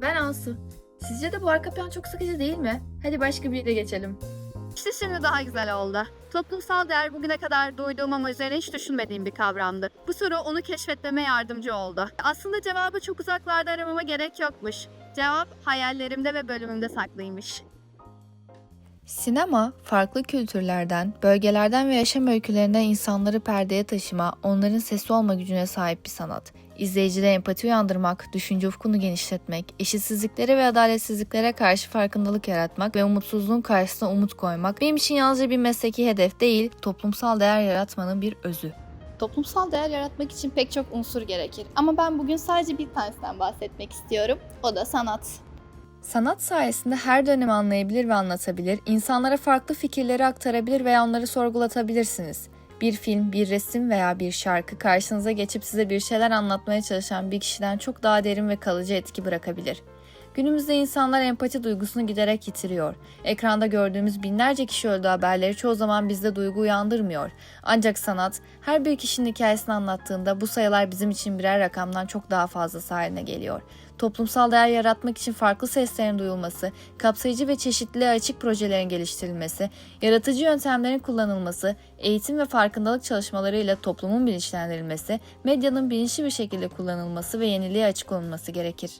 Ben Ansu. Sizce de bu arka plan çok sıkıcı değil mi? Hadi başka bir de geçelim. İşte şimdi daha güzel oldu. Toplumsal değer bugüne kadar duyduğum ama üzerine hiç düşünmediğim bir kavramdı. Bu soru onu keşfetmeme yardımcı oldu. Aslında cevabı çok uzaklarda aramama gerek yokmuş. Cevap hayallerimde ve bölümümde saklıymış. Sinema, farklı kültürlerden, bölgelerden ve yaşam öykülerinden insanları perdeye taşıma, onların sesi olma gücüne sahip bir sanat. İzleyicide empati uyandırmak, düşünce ufkunu genişletmek, eşitsizliklere ve adaletsizliklere karşı farkındalık yaratmak ve umutsuzluğun karşısına umut koymak benim için yalnızca bir mesleki hedef değil, toplumsal değer yaratmanın bir özü. Toplumsal değer yaratmak için pek çok unsur gerekir. Ama ben bugün sadece bir tanesinden bahsetmek istiyorum. O da sanat. Sanat sayesinde her dönemi anlayabilir ve anlatabilir, insanlara farklı fikirleri aktarabilir veya onları sorgulatabilirsiniz. Bir film, bir resim veya bir şarkı karşınıza geçip size bir şeyler anlatmaya çalışan bir kişiden çok daha derin ve kalıcı etki bırakabilir. Günümüzde insanlar empati duygusunu giderek yitiriyor. Ekranda gördüğümüz binlerce kişi öldü haberleri çoğu zaman bizde duygu uyandırmıyor. Ancak sanat her bir kişinin hikayesini anlattığında bu sayılar bizim için birer rakamdan çok daha fazlası haline geliyor. Toplumsal değer yaratmak için farklı seslerin duyulması, kapsayıcı ve çeşitliliğe açık projelerin geliştirilmesi, yaratıcı yöntemlerin kullanılması, eğitim ve farkındalık çalışmalarıyla toplumun bilinçlendirilmesi, medyanın bilinçli bir şekilde kullanılması ve yeniliğe açık olunması gerekir.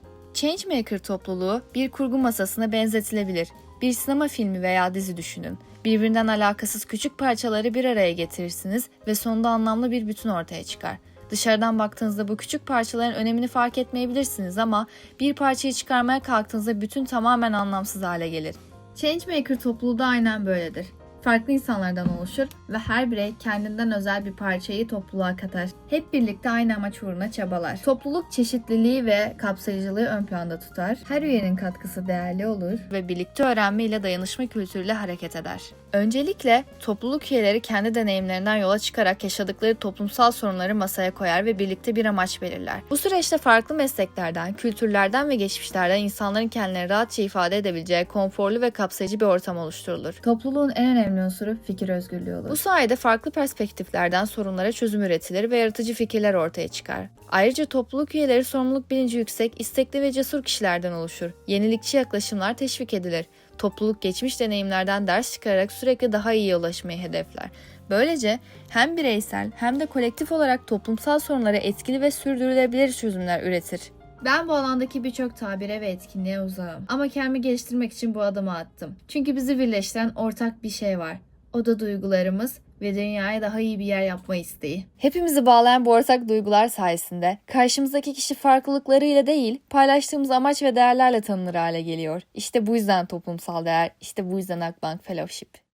Changemaker topluluğu bir kurgu masasına benzetilebilir. Bir sinema filmi veya dizi düşünün. Birbirinden alakasız küçük parçaları bir araya getirirsiniz ve sonunda anlamlı bir bütün ortaya çıkar. Dışarıdan baktığınızda bu küçük parçaların önemini fark etmeyebilirsiniz ama bir parçayı çıkarmaya kalktığınızda bütün tamamen anlamsız hale gelir. Changemaker topluluğu da aynen böyledir. Farklı insanlardan oluşur ve her birey kendinden özel bir parçayı topluluğa katar. Hep birlikte aynı amaç uğruna çabalar. Topluluk çeşitliliği ve kapsayıcılığı ön planda tutar. Her üyenin katkısı değerli olur ve birlikte öğrenme ile dayanışma kültürüyle hareket eder. Öncelikle topluluk üyeleri kendi deneyimlerinden yola çıkarak yaşadıkları toplumsal sorunları masaya koyar ve birlikte bir amaç belirler. Bu süreçte farklı mesleklerden, kültürlerden ve geçmişlerden insanların kendilerini rahatça ifade edebileceği konforlu ve kapsayıcı bir ortam oluşturulur. Topluluğun en önemli unsuru fikir özgürlüğü olur. Bu sayede farklı perspektiflerden sorunlara çözüm üretilir ve yaratıcı fikirler ortaya çıkar. Ayrıca topluluk üyeleri sorumluluk bilinci yüksek, istekli ve cesur kişilerden oluşur. Yenilikçi yaklaşımlar teşvik edilir. Topluluk geçmiş deneyimlerden ders çıkararak sürekli daha iyiye ulaşmayı hedefler. Böylece hem bireysel hem de kolektif olarak toplumsal sorunlara etkili ve sürdürülebilir çözümler üretir. Ben bu alandaki birçok tabire ve etkinliğe uzağım. Ama kendimi geliştirmek için bu adımı attım. Çünkü bizi birleştiren ortak bir şey var. O da duygularımız ve dünyaya daha iyi bir yer yapma isteği. Hepimizi bağlayan bu ortak duygular sayesinde karşımızdaki kişi farklılıklarıyla değil, paylaştığımız amaç ve değerlerle tanınır hale geliyor. İşte bu yüzden toplumsal değer, işte bu yüzden Akbank Fellowship.